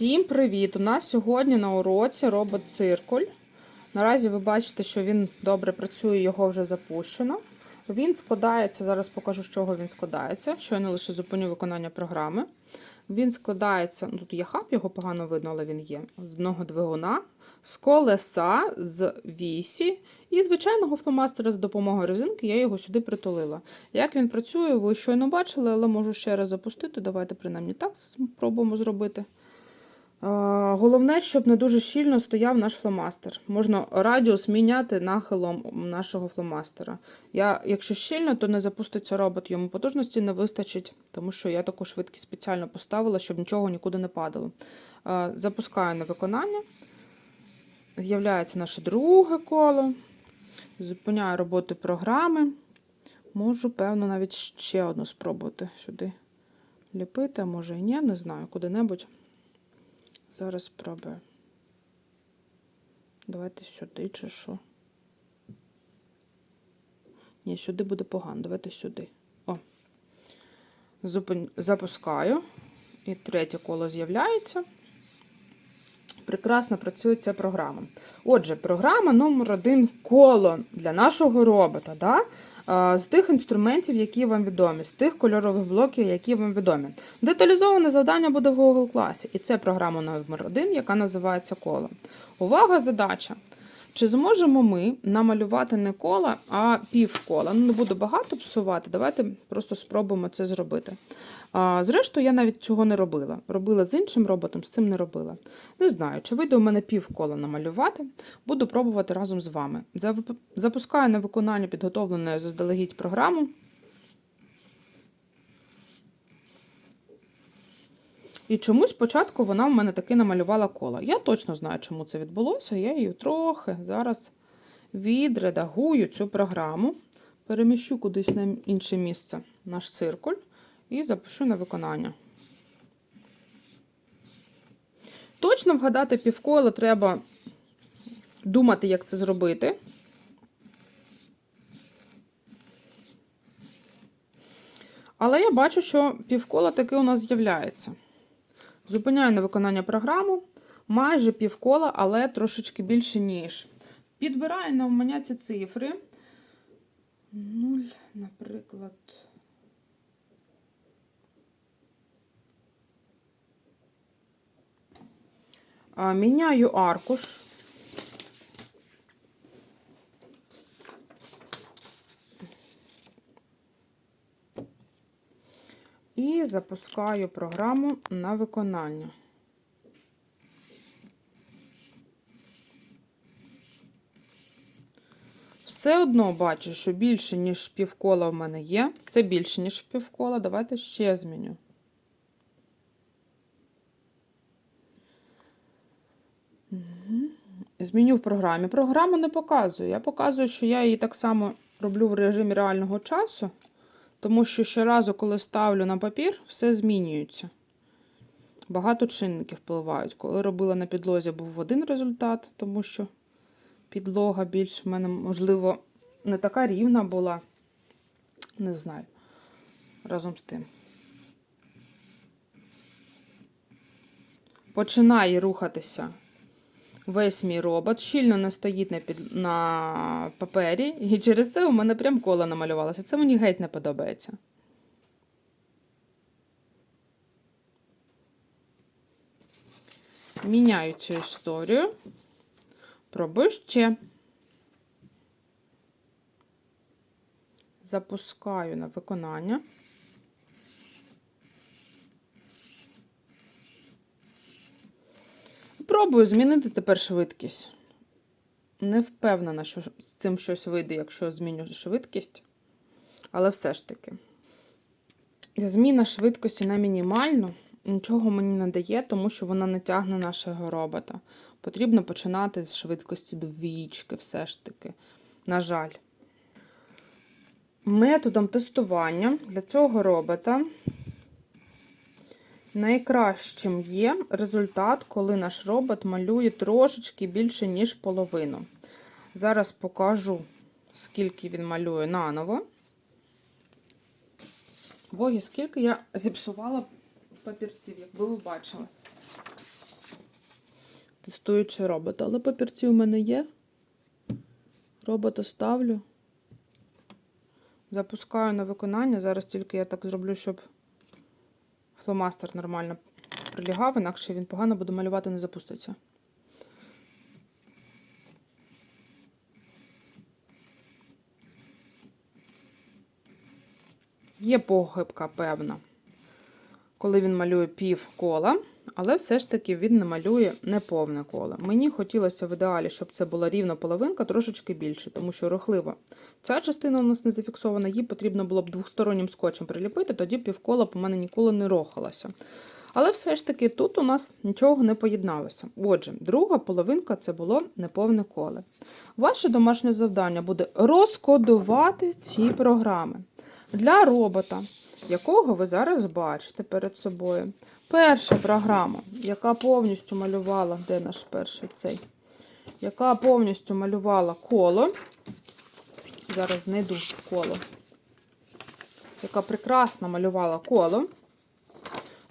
Всім привіт! У нас сьогодні на уроці робот циркуль. Наразі ви бачите, що він добре працює, його вже запущено. Він складається, зараз покажу, з чого він складається. Щойно лише зупиню виконання програми. Він складається, ну тут є хаб, його погано видно, але він є. З одного двигуна, з колеса, з вісі і звичайного фломастера з допомогою резинки я його сюди притулила. Як він працює, ви щойно бачили, але можу ще раз запустити. Давайте принаймні так спробуємо зробити. Головне, щоб не дуже щільно стояв наш фломастер. Можна радіус міняти нахилом нашого фломастера. Я, якщо щільно, то не запуститься робот, йому потужності не вистачить, тому що я таку швидкість спеціально поставила, щоб нічого нікуди не падало. Запускаю на виконання. З'являється наше друге коло. Зупиняю роботу програми. Можу, певно, навіть ще одну спробувати сюди ліпити, а може і ні, не знаю, куди-небудь. Зараз спробую. Давайте сюди чи що. Ні, сюди буде погано. Давайте сюди. О. Запускаю. І третє коло з'являється. Прекрасно працює ця програма. Отже, програма номер один коло для нашого робота. Да? А, З тих інструментів, які вам відомі, з тих кольорових блоків, які вам відомі. Деталізоване завдання буде в Google класі. І це програма номер один, яка називається коло. Увага, задача! Чи зможемо ми намалювати не кола, а півкола? Ну, не буду багато псувати, давайте просто спробуємо це зробити. А, Зрештою, я навіть цього не робила. Робила з іншим роботом, з цим не робила. Не знаю, чи вийде у мене півкола намалювати. Буду пробувати разом з вами. Запускаю на виконання підготовленої заздалегідь програму. І чомусь спочатку вона в мене таки намалювала коло. Я точно знаю, чому це відбулося. Я її трохи зараз відредагую цю програму, переміщу кудись на інше місце наш циркуль і запишу на виконання. Точно вгадати півкола треба думати, як це зробити. Але я бачу, що півкола таки у нас з'являється. Зупиняю на виконання програму. Майже півкола, але трошечки більше, ніж. Підбираю на мене ці цифри. 0, наприклад. Міняю аркуш. І запускаю програму на виконання. Все одно бачу, що більше, ніж півкола в мене є. Це більше, ніж півкола. Давайте ще зміню. Зміню в програмі. Програму не показую. Я показую, що я її так само роблю в режимі реального часу. Тому що щоразу, коли ставлю на папір, все змінюється. Багато чинників впливають. Коли робила на підлозі, був один результат, тому що підлога більш в мене, можливо, не така рівна була. Не знаю. Разом з тим. Починає рухатися весь мій робот. Щільно не стоїть на, під... на папері. І через це у мене прям коло намалювалося. Це мені геть не подобається. Міняю цю історію. Пробую ще. Запускаю на виконання. Пробую змінити тепер швидкість. Не впевнена, що з цим щось вийде, якщо зміню швидкість. Але все ж таки. Зміна швидкості на мінімальну нічого мені не дає, тому що вона не тягне нашого робота. Потрібно починати з швидкості двічки, все ж таки. На жаль. Методом тестування для цього робота найкращим є результат, коли наш робот малює трошечки більше, ніж половину. Зараз покажу, скільки він малює наново. Боги, скільки я зіпсувала папірців, якби ви бачили. тестуючи робота. Але папірці у мене є. Робота ставлю. Запускаю на виконання. Зараз тільки я так зроблю, щоб фломастер нормально прилягав, інакше він погано буде малювати, не запуститься. Є похибка певна, коли він малює пів кола, але все ж таки він не малює неповне коло. Мені хотілося в ідеалі, щоб це була рівна половинка, трошечки більше, тому що рухлива. Ця частина у нас не зафіксована, її потрібно було б двостороннім скотчем приліпити, тоді півкола по мене ніколи не рухалася. Але все ж таки тут у нас нічого не поєдналося. Отже, друга половинка це було неповне коле. Ваше домашнє завдання буде розкодувати ці програми для робота, якого ви зараз бачите перед собою. Перша програма, яка повністю малювала, де наш перший цей, яка повністю малювала коло. Зараз знайду коло, яка прекрасно малювала коло.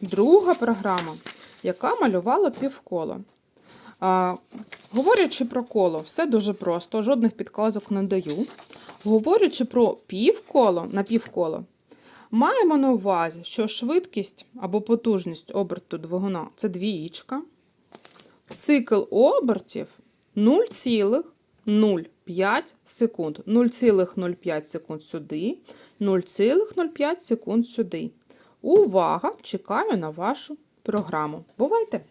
Друга програма, яка малювала півколо. А, говорячи про коло, все дуже просто, жодних підказок не даю. Говорячи про півколо на півколо, маємо на увазі, що швидкість або потужність оберту двигуна це двієчка. Цикл обертів 0,05 секунд. 0,05 секунд сюди, 0,05 секунд сюди. Увага! Чекаю на вашу програму. Бувайте!